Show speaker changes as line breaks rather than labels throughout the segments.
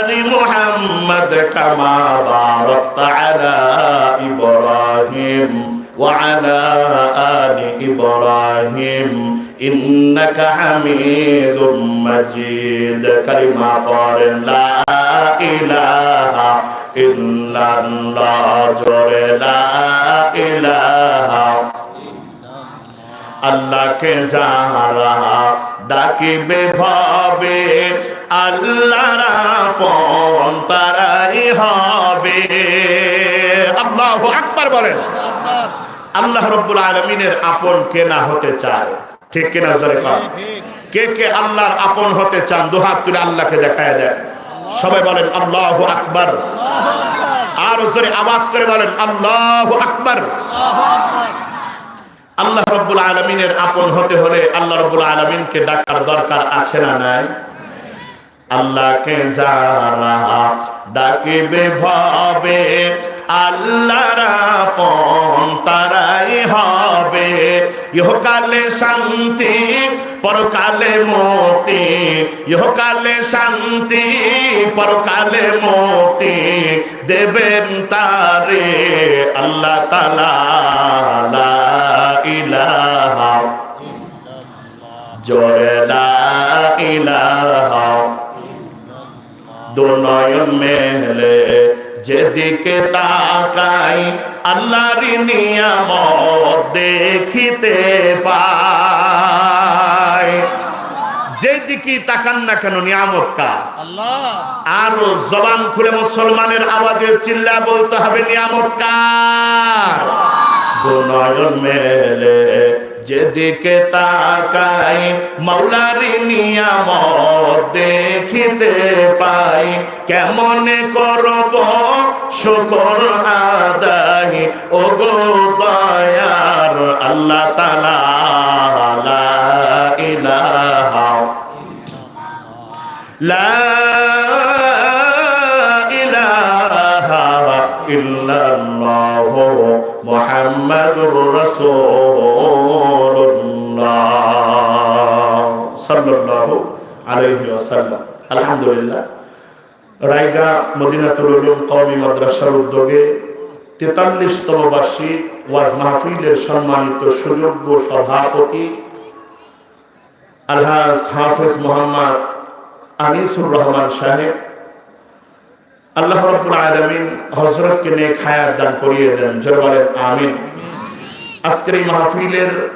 آل محمد كما باركت على إبراهيم وعلى آل إبراهيم إنك حميد مجيد كلمة قال لا إله إلا الله جل لا إله আল্লাহকে যারা ডাকিবে ভাবে, আল্লাহর আপন তারাই হবে। আল্লাহ আকবার বলেন। আল্লাহ রব্বুল আলমিনের আপন কে না হতে চায়? ঠিক কিনা জোরে কর কে কে আল্লাহর আপন হতে চান? দুহাত তুলে আল্লাহকে দেখায় দেন। সবাই বলেন, আল্লাহ আকবার। আর জোরে আওয়াজ করে বলেন, আল্লাহ আকবার। আল্লাহ রব্বুল আলমিনের আপন হতে হলে আল্লাহ রব্বুল আলমিনকে ডাকার দরকার আছে না নাই? আল্লাহকে যারা ডাকিবে, ভাবে, আল্লাহর আপন তারাই হবে। ইহকালে শান্তি, পরকালে মতি। ইহকালে শান্তি, পরকালে মতি। দেবেন তারে আল্লাহ তালা মেলে। যেদিকে তাকাই আল্লাহর নিয়ামত দেখিতে পাই। যেদিকে তাকান না কেন নিয়ামত কা
আল্লাহ।
আর জবান খুলে মুসলমানের আওয়াজে চিল্লা বলতে হবে নিয়ামত কার? মেলে। যেদিকে তাকাই, মাওলারি নিয়ামত দেখিতে পাই। কেমন করব শুকর আদাই ও গো পায়ার আল্লাহ তালা ইলা লা ইলাহা মোহাম্মদ রসুল। সম্মানিত সুযোগ্য সভাপতি আলহাজ মোহাম্মদ আনিসুর রহমান সাহেব, আল্লাহ আলমিন হজরতকে নিয়ে খায়াত দান করিয়ে দেন। আমিন। আজকের এই মাহফিলের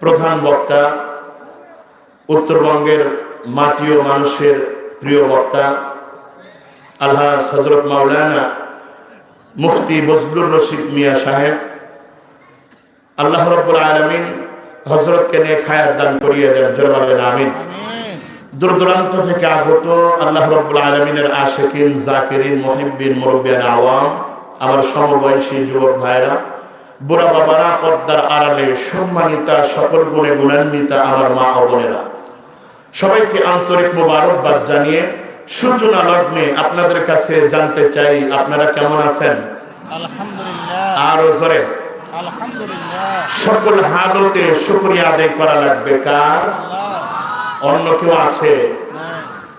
প্রধান বক্তা উত্তরবঙ্গের মাটি ও মানুষের প্রিয় বক্তা আলহাজ হজরত মাওলানা মুফতি বজলুর রশিদ মিয়া সাহেব। আল্লাহ রব্বুল আলমিন হজরতকে নিয়ে খায়াত দান করিয়ে দেন জোর আমিন। দূর দূরান্ত থেকে আগত আল্লাহ রব্বুল আলমিনের আশেকিন জাকিরিন মহিবিন মুরব্বিয়ান আওয়াম আমার সমবয়সী যুবক ভাইরা বুড়া বাবারা পর্দার আড়ালে সম্মানিতা সকল গুণে গুণান্বিতা আমার মা ও বোনেরা। সবাইকে আন্তরিক মোবারকবাদ জানিয়ে সূচনা লগ্নে আপনাদের কাছে জানতে চাই আপনারা কেমন আছেন? আরও জোরে। সকল হালতে শুক্রিয়া আদায় করা লাগবে কার? অন্য কেউ আছে?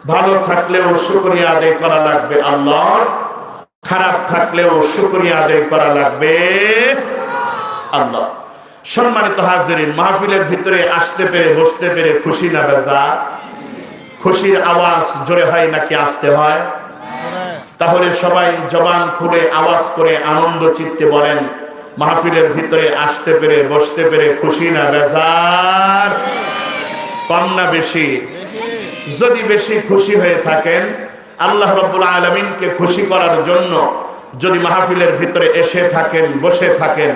ভালো থাকলেও শুক্রিয়া আদায় করা লাগবে আল্লাহ। খারাপ থাকলেও শুক্রিয়া আদায় করা লাগবে আল্লাহ। সম্মানিত হাজিরিন, মাহফিলের ভিতরে আসতে পেরে, বসতে পেরে খুশি না বেজা? খুশির আওয়াজ জোরে হয় নাকি আসতে হয়? তাহলে সবাই জবান খুলে আওয়াজ করে আনন্দ চিত্তে বলেন, মাহফিলের ভিতরে আসতে পেরে, বসতে পেরে খুশি না বেজার কম না বেশি? যদি বেশি খুশি হয়ে থাকেন, আল্লাহ রব্বুল আলমিনকে খুশি করার জন্য যদি মাহফিলের ভিতরে এসে থাকেন, বসে থাকেন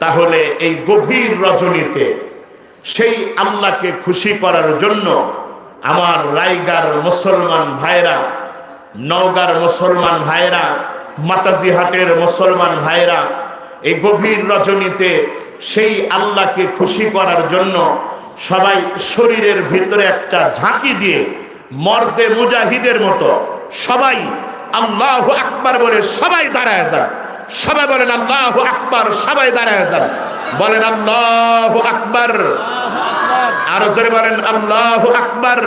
তাহলে এই গভীর রজনীতে সেই আল্লাহকে খুশি করার জন্য আমার রাইগার মুসলমান ভাইরা, নওগার মুসলমান ভাইরা মাতাজি হাটের মুসলমান ভাইরা, এই গভীর রজনীতে সেই আল্লাহকে খুশি করার জন্য সবাই শরীরের ভিতরে একটা ঝাঁকি দিয়ে মর্দে মুজাহিদের মতো সবাই আল্লাহ আকবার বলে সবাই দাঁড়ায় যান। সবাই বলেন, আল্লাহ আকবর সবাই দাঁড়ায় যান। বলেন, আল্লাহ আকবর আরও জোরে বলেন, আল্লাহ আকবর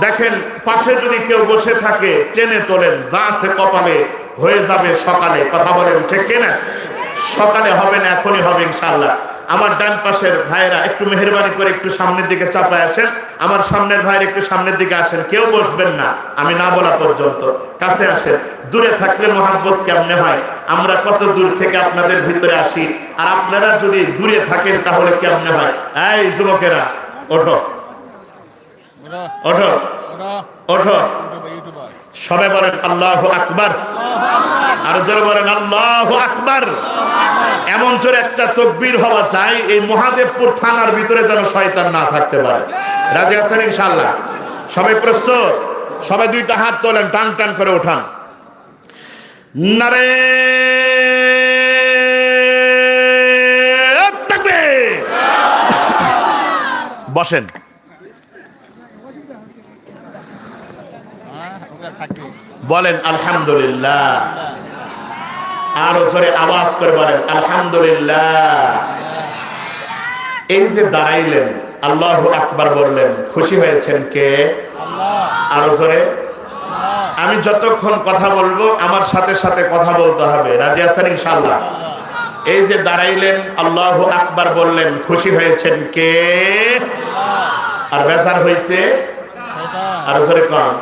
দেখেন, পাশে যদি কেউ বসে থাকে, টেনে তোলেন, যা আছে কপালে হয়ে যাবে সকালে। কথা বলেন, ঠিক কিনা? সকালে হবে না, এখনই হবে, ইনশাআল্লাহ। আমার ডান পাশের ভাইয়েরা একটু মেহরবানি করে একটু সামনের দিকে চাপায় আসেন। আমার সামনের ভাইয়ের একটু সামনের দিকে আসেন। কেউ বসবেন না। আমি না বলা পর্যন্ত। কাছে আসেন। দূরে থাকলে মহাব্বত কেমনে হয়? আমরা কত দূর থেকে আপনাদের ভিতরে আসি? আর আপনারা যদি দূরে থাকেন তাহলে কেমনে হয়? এই যুবকেরা ওঠো। ওঠো। ওঠো। সবাই বলেন আল্লাহ আকবার। আর জোরে বলেন আল্লাহ আকবার। এমন জোরে একটা তকবীর হওয়া চাই এই মহাদেবপুর থানার ভিতরে যেন শয়তান না থাকতে পারে। রাজি আছেন ইনশাল্লাহ সবাই প্রস্তুত? সবাই দুইটা হাত তোলেন, টান টান করে ওঠান নারে বসেন
হ্যাঁ ওরা থাকে
বলেন আলহামদুলিল্লাহ। আরও জোরে আওয়াজ করে বলেন আলহামদুলিল্লাহ। এই যে দাঁড়াইলেন আল্লাহ আকবার বললেন খুশি হয়েছেন কে? আরও জোরে। আমি যতক্ষণ কথা বলব আমার সাথে সাথে কথা বলতে হবে। রাজি আছেন ইনশাল্লাহ এই যে দাঁড়াইলেন আল্লাহ আকবার বললেন খুশি হয়েছেন কে? আর বেজার হয়েছে আরও জোরে কম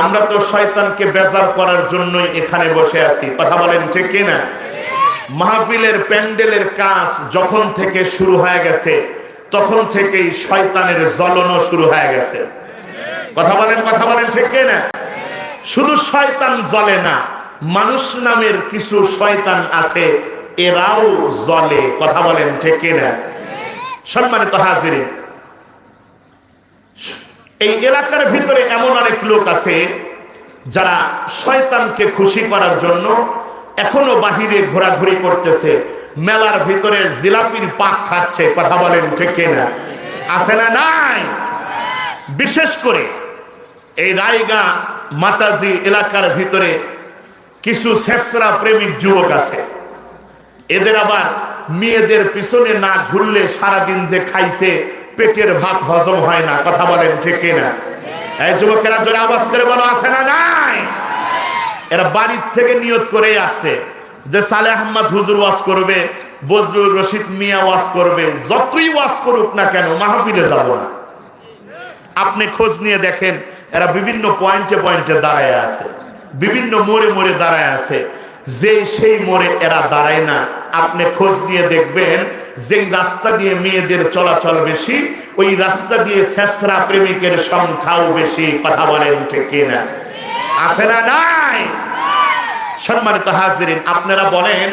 আমরা তো শয়তানকে বেজার করার জন্যই এখানে বসে আছি। কথা বলেন ঠিক কিনা? মাহফিলের প্যান্ডেলের কাজ যখন থেকে শুরু হয়ে গেছে, তখন থেকেই শয়তানের জ্বলনও শুরু হয়ে গেছে। কথা বলেন কথা বলেন ঠিক কিনা? শুধু শয়তান জ্বলে না, মানুষ নামের কিছু শয়তান আছে, এরাও জ্বলে। কথা বলেন ঠিক কিনা? সম্মানিত হাজিরিন এই এলাকার ভিতরে এমন অনেক লোক আছে যারা শয়তানকে খুশি করার জন্য এখনও বাহিরে ঘোরাঘুরি করতেছে। মেলার ভিতরে জিলাপির পাক খাচ্ছে, কথা বলেন ঠিক না আছে না নাই? বিশেষ করে এই রায়গা মাতাজি এলাকার ভিতরে কিছু শেষরা প্রেমিক যুবক আছে। এদের আবার মেয়েদের পিছনে না ঘুরলে সারাদিন যে খাইছে পেটের ভাত হজম হয় না, কথা বলেন ঠিক না এই যুবকেরা জোরে আওয়াজ করে বলো, আছে না নাই? এরা বাড়ির থেকে নিয়ত করে আসছে যে সালে আহমদ হুজুর ওয়াজ করবে বজলুর রশিদ মিয়া ওয়াজ করবে, যতই ওয়াজ করুক না কেন, মাহফিলে যাব না। আপনি খোঁজ নিয়ে দেখেন, এরা বিভিন্ন পয়েন্টে পয়েন্টে দাঁড়ায় আছে, বিভিন্ন মোড়ে মোড়ে দাঁড়ায় আছে। যে সেই মোড়ে এরা দাঁড়ায় না, আপনি খোঁজ নিয়ে দেখবেন যেই রাস্তা দিয়ে মেয়েদের চলাচল বেশি ওই রাস্তা দিয়ে শেষরা প্রেমিকের সংখ্যাও বেশি কথা বলেন ঠিক কিনা আছে না নাই সম্মানিত হাজিরিন আপনারা বলেন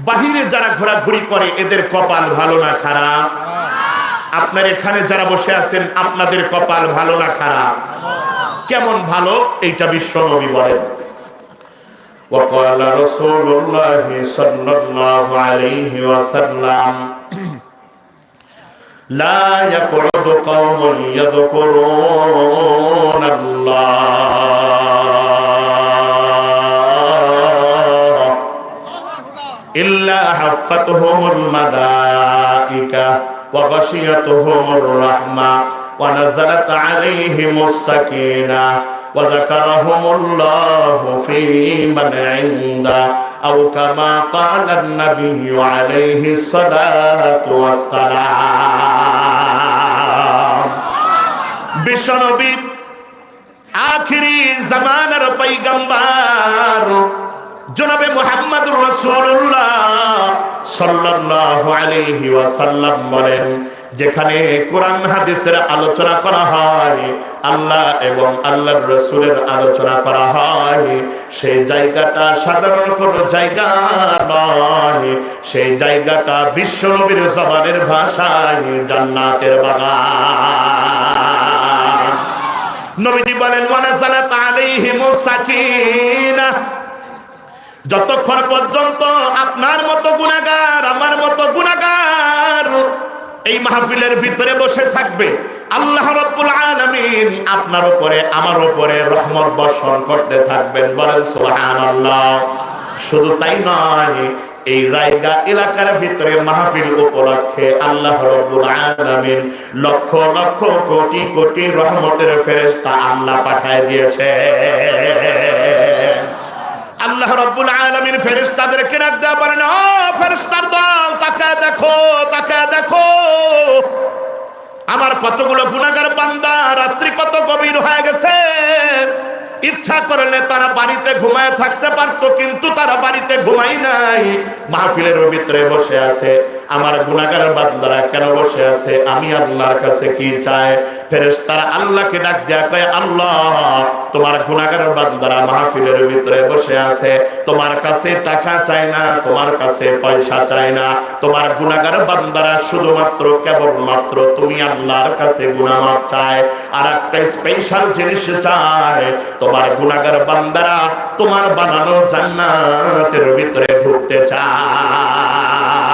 বাহিরে যারা ঘোরাঘুরি করে এদের কপাল ভালো না খারাপ আপনার এখানে যারা বসে আছেন আপনাদের কপাল ভালো না খারাপ কেমন ভালো এইটা বিশ্ব নবী বলেন وقال رسول الله صلى الله عليه وسلم لا يقعد قوم يذكرون الله إلا حفتهم الملائكة وغشيتهم الرحمة ونزلت عليهم السكينة وذكرهم الله في من عنده أو كما قال النبي عليه الصلاة والسلام জামানার পৈগম্বর জনাবে মোহাম্মদ ওয়াসাল্লাম বলেন, যেখানে কোরআন হাদিসের আলোচনা করা হয়, আল্লাহ এবং আল্লাহর রসুলের আলোচনা করা হয়, সেই জায়গাটা সাধারণ কোনো জায়গা নয়, সেই জায়গাটা বিশ্বনবীর জবানের ভাষায় জান্নাতের বাগান। নবীজি বলেন ওয়ানাজালাত আলাইহিমুস সাকিনা। যতক্ষণ পর্যন্ত আপনার মতো গুণাগার আমার মতো গুণাগার এই মাহফিলের ভিতরে বসে থাকবে, আল্লাহ রব্বুল আলামিন আপনার উপরে, আমার উপরে রহমত বর্ষণ করতে থাকবেন। বলেন, সুবহানাল্লাহ। শুধু তাই নয় এই রায়গা এলাকার ভিতরে মাহফিল উপলক্ষে আল্লাহ রব্বুল আলামিন লক্ষ লক্ষ কোটি কোটি রহমতের ফেরেশতা আল্লাহ পাঠায় দিয়েছে। আল্লাহ রব্বুল আলামিন ফেরেশতাদেরকে ডাক দেওয়া পারেন ও ফেরেশতার দল তাকে দেখো তাকে দেখো। আমার কতগুলো গুণাগার বান্দা, রাত্রি কত গভীর হয়ে গেছে। ইচ্ছা করলে তারা বাড়িতে ঘুমায় থাকতে পারতো, কিন্তু তারা বাড়িতে ঘুমাই নাই। মাহফিলের ভিতরে বসে আছে। আমার গুণাগার বান্দারা কেন বসে আছে? আমি আল্লাহর কাছে কি চাই? ফেরেশতারা আল্লাহকে ডাক দেয়া কয়, আল্লাহ, তোমার গুণাগার বান্দারা মাহফিলের ভিতরে বসে আছে। তোমার কাছে টাকা চায় না, তোমার কাছে পয়সা চায় না। তোমার গুণাগার বান্দারা শুধুমাত্র কেবলমাত্র তুমি আল্লাহর কাছে গুণামাপ চায়। আর একটা স্পেশাল জিনিস চায়, তোমার গুণাগার বান্দারা তোমার বানানো জান্নাতের ভিতরে ঢুকতে চায়।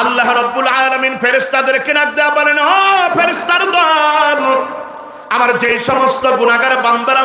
আল্লাহ রব্বুল আলামিন ফেরেশতাদেরকে ডাক দেয়া বলেন আমার যে সমস্ত গুণাগার বান্দারা